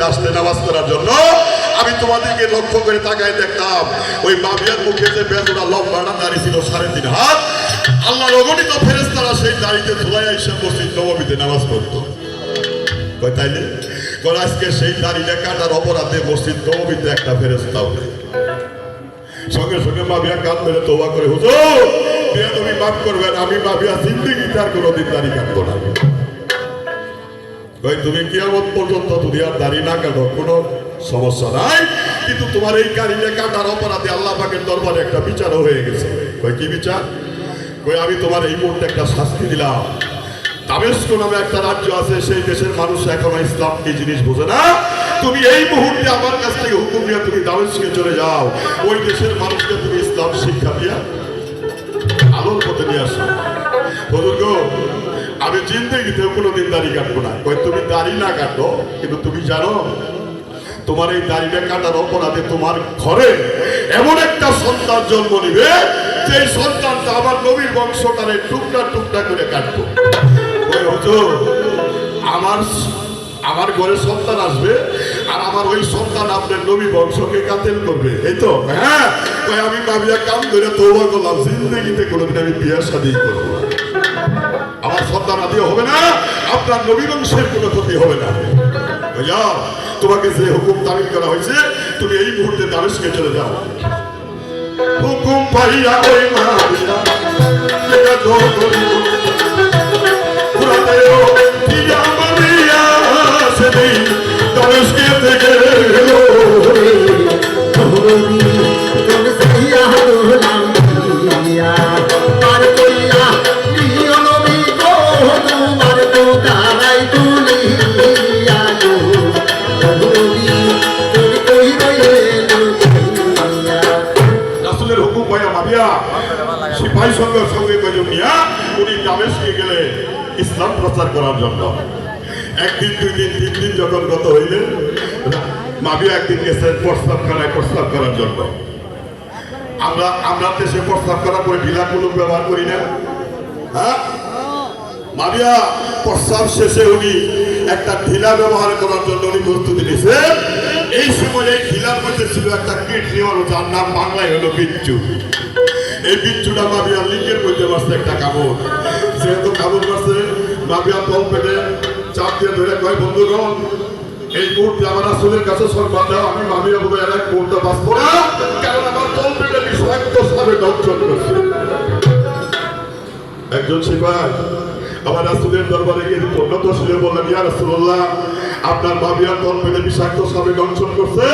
মসজিদে নামাজ পড়ার জন্য, আমি তোমাদেরকে লক্ষ্য করে তাকায় দেখতাম, ওই মাবিয়ার মুখে যে বেজোড়া লম্বাটা দাঁড়িয়ে ছিল সাড়ে তিন হাত। আল্লাহ রগণিত ফেরেস্তারা সেই দাড়িতে ধুলাই এসে মসজিদ নবমীতে নামাজ পড়তো। তাইলে? আজকে সেই দাড়িটা কাটার অপরাধে মসজিদ নবমীতে একটা ফেরেস্তাও নেই। সঙ্গে সঙ্গে মাবিয়া কান মেরে তোবা করে, হুজুর তুমি মাফ করবেন, আমি মাবিয়া জিন্দিগিতে আর কোনোদিন দাড়ি কাটবো না। কই তুমি কিয়ামত পর্যন্ত দুনিয়ার দাড়ি না কাটো, কোনো সমস্যা নাই। কিন্তু তোমার এই কারিলে কাটার অপরাধে আল্লাহ পাকের দরবারে একটা বিচারও হয়ে গেছে। কই, কি বিচার? কই, আমি তোমার এই মুহূর্তে একটা শাস্তি দিলাম। দামেস্ক নামে একটা রাজ্য আছে, সেই দেশের মানুষ এখনও ইসলাম কি জিনিস বোঝে না। তুমি এই মুহূর্তে আমার কাছ থেকে হুকুম নিয়ে তুমি দামেস্কে চলে যাও। ওই দেশের মানুষকে তুমি ইসলাম শিক্ষা দিয়া আমি জিন্দগিতে কোনোদিন দাড়ি কাটবো না। কই, তুমি দাড়ি না কাটো, কিন্তু তুমি জানো, তোমার এই দাড়িটা কাটার অপরাধে তোমার ঘরে এমন একটা সন্তান জন্ম নিবে যে সন্তানটা আমার নবীর বংশটারে টুকরা টুকরা করে কাটবো। ওই আমার আমার ঘরে সন্তান আসবে, আর আমার ওই সন্তান আপনার নবী বংশকে কাতেল করবে। এই তো? হ্যাঁ? আমি মাবিয়া কাম ধরে তৌবা করলাম, জিন্দগিতে কোনোদিন আমি বিয়া শাদি করব। আমার সন্তান আদিও হবে না, আপনার নবী বংশের কোনো ক্ষতি হবে না। ভাইয়া, তোমাকে যে হুকুম তামিল করা হয়েছে, তুমি এই মুহূর্তে দামেশকে চলে যাও। হুকুম পাইয়া ওই দামেশকে থেকে রাসূলের হুকুম পাইয়া মারিয়া। সিপাহী সঙ্গে সঙ্গে কয়জন নিয়া উনি দামেশকে গেলে ইসলাম প্রচার করার জন্য। একদিন, দুই দিন, তিন দিন যখন গত হইলেন মাবিয়া একদিন গেছেন প্রস্তাবখানায় প্রস্তাব করার জন্য। আমরা আমরা দেশে প্রস্তাব করার পরে ঢিলা কুলুক ব্যবহার করি না। হ্যাঁ? মাবিয়া প্রস্তাব শেষে উনি একটা ঢিলা ব্যবহার করার জন্য উনি প্রস্তুতি নিয়েছেন। এই সময় এই ঢিলার মধ্যে ছিল একটা কীট নিয়মানো যার নাম বাংলায় হলো বিচ্ছু। এই বিচ্ছুটা মাবিয়া লিঙ্গের মধ্যে একটা যেহেতু পেটে চাপ দিয়ে ধরে কয়, বন্ধুগণ, এই মুহূর্তে আমার আসলের কাছে দাও আমি বলে এর না, কারণ আমার পেটে বিষাক্ত সাবে দংশন করছে। একজন সিপাহী আমার রাসুলের দরবারে গিয়ে উন্নত ছিল বললেন, ইয়া রাসূলুল্লাহ, আপনার মাবিয়ার দল পেটে বিষাক্ত সাবে দংশন করছে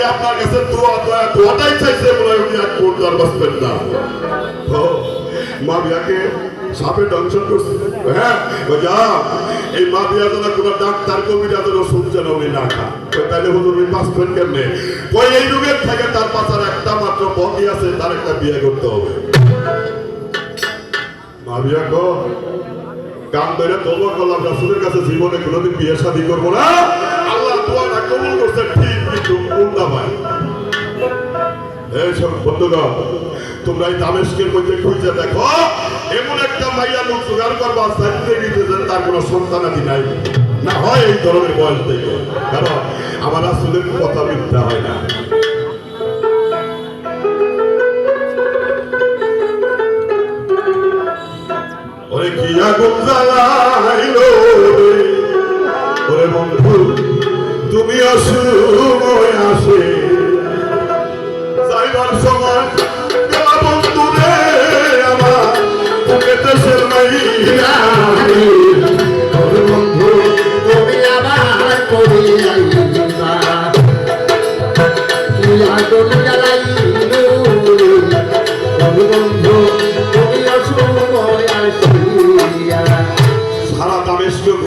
উনি আপনার কাছে দোয়া দোয়া দোয়াটাই চাইছে বলে উনি আর বাঁচবেন না। ও, মাবিয়াকে সাপে করছে। হ্যাঁ এই মাবিয়া যেন কোনো ডাক্তার যেন উনি না কই তাহলে উনি কেমনে? কই এই যুগের থেকে তার একটা মাত্র আছে তার একটা বিয়ে করতে হবে। মাবিয়া গো কান ধরে তলব করলাম রাসূলের কাছে জীবনে কোনোদিন বিয়ে শাদী করব না। আল্লাহ দোয়াটা কবুল করছে ঠিক কিন্তু উল্টা ভাই এই তোমরা এই দামেস্কের মধ্যে খুঁজে দেখো। এমন একটা মাইয়া লোক জোগাড় করবা সাইডে দিতে তার কোনো সন্তানাদি নাই। না হয় এই ধরনের বয়স থেকে। কারণ আমার আসলে কথা মিথ্যা হয় না। ওরে কি আগুন জ্বালাইলো ওরে বন্ধু। তুমি অসময় আসে।